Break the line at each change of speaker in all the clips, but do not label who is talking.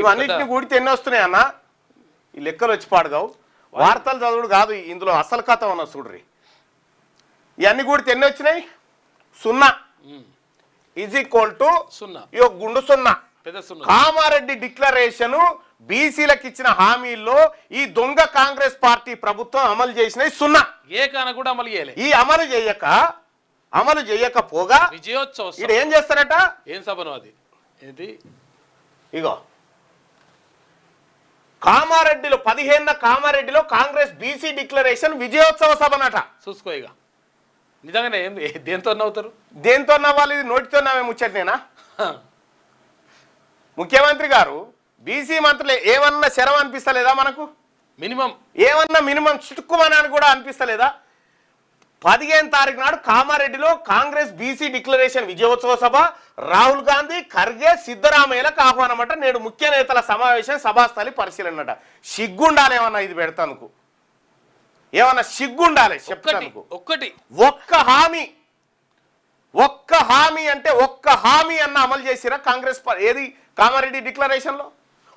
ఇవన్నిటిని కూడితే ఎన్ని వస్తున్నాయి అన్న. ఈ లెక్కలు వచ్చి పాడుగావు. వార్తలు చదువుడు కాదు ఇందులో అసలు కథ ఉన్న చూడ్రి. ఇవన్నీ కూడితే ఎన్ని వచ్చినాయి. సున్నా. ఈజ్ ఈక్వల్ టు
సున్నా.
ఇక గుండు సున్నా. కామారెడ్డి డిక్లరేషన్ బీసీలకు ఇచ్చిన హామీల్లో ఈ దొంగ కాంగ్రెస్ పార్టీ ప్రభుత్వం అమలు చేసినవి సున్నా.
ఏ కాన కూడా అమలు చేయలే.
ఈ అమలు చేయక అమలు చేయకపోగా
విజయోత్సవ
ఏం చేస్తారట?
ఏం సభను అది? ఏంటి?
ఇగో. కామారెడ్డిలో పదిహేనున కామారెడ్డిలో కాంగ్రెస్ బీసీ డిక్లరేషన్ విజయోత్సవ సభనట.
చూసుకో ఇక. నిజంగానే ఏం దేంతో నవ్వుతారు?
దేంతో నవ్వాలి? ఇది నోటితో నవ్వే ముచ్చటనేనా ముఖ్యమంత్రి గారు బీసీ మంత్రులు ఏమన్నా శరం అనిపిస్తలేదా మనకు?
మినిమం.
ఏమన్నా మినిమం చిటుక్కుమని కూడా అనిపిస్తలేదా? పదిహేను తారీఖు నాడు కామారెడ్డిలో కాంగ్రెస్ బీసీ డిక్లరేషన్ విజయోత్సవ సభ. రాహుల్ గాంధీ ఖర్గే సిద్ధరామయ్యలకు ఆహ్వానమట. నేడు ముఖ్య నేతల సమావేశం సభాస్థలి పరిశీలనట. సిగ్గుండాలి ఏమన్నా ఇది పెడతానుకు? ఏమన్నా సిగ్గుండాలి చెప్తానుకు?
ఒక్కటి
ఒక్క హామీ ఒక్క హామీ అంటే ఒక్క హామీ అన్న అమలు చేసిరా కాంగ్రెస్ ఏది? కామారెడ్డి డిక్లరేషన్లో?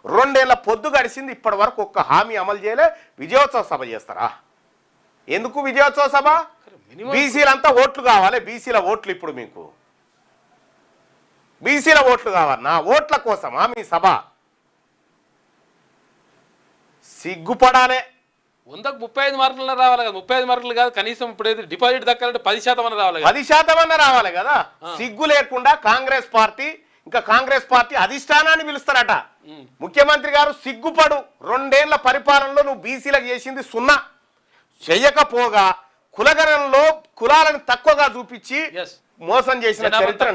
రెండేళ్ళ పొద్దు గడిచింది ఇప్పటి వరకు ఒక్క హామీ అమలు చేయలే. విజయోత్సవ సభ చేస్తారా? ఎందుకు విజయోత్సవ సభ? బీసీలంతా ఓట్లు కావాలి. బీసీల ఓట్లు ఇప్పుడు మీకు. బీసీల ఓట్లు కావన్నా ఓట్ల కోసమా మీ సభ? సిగ్గుపడాలే.
వందకు ముప్పై ఐదు మార్కులు రావాలి కదా. ముప్పై ఐదు మార్కులు కాదు కనీసం ఇప్పుడు ఏది డిపాజిట్ దక్కాలంటే పది శాతం అన్న రావాలి
పది శాతం అన్న రావాలి కదా. సిగ్గు లేకుండా కాంగ్రెస్ పార్టీ ఇంకా కాంగ్రెస్ పార్టీ అధిష్టానాన్ని పిలుస్తారట. ముఖ్యమంత్రి గారు సిగ్గుపడు. రెండేళ్ళ పరిపాలనలో నువ్వు బీసీలకు చేసింది సున్నా. చెయ్యకపోగా కులగణంలో కులాలను తక్కువగా చూపించి. మోసం చేసిన చరిత్ర.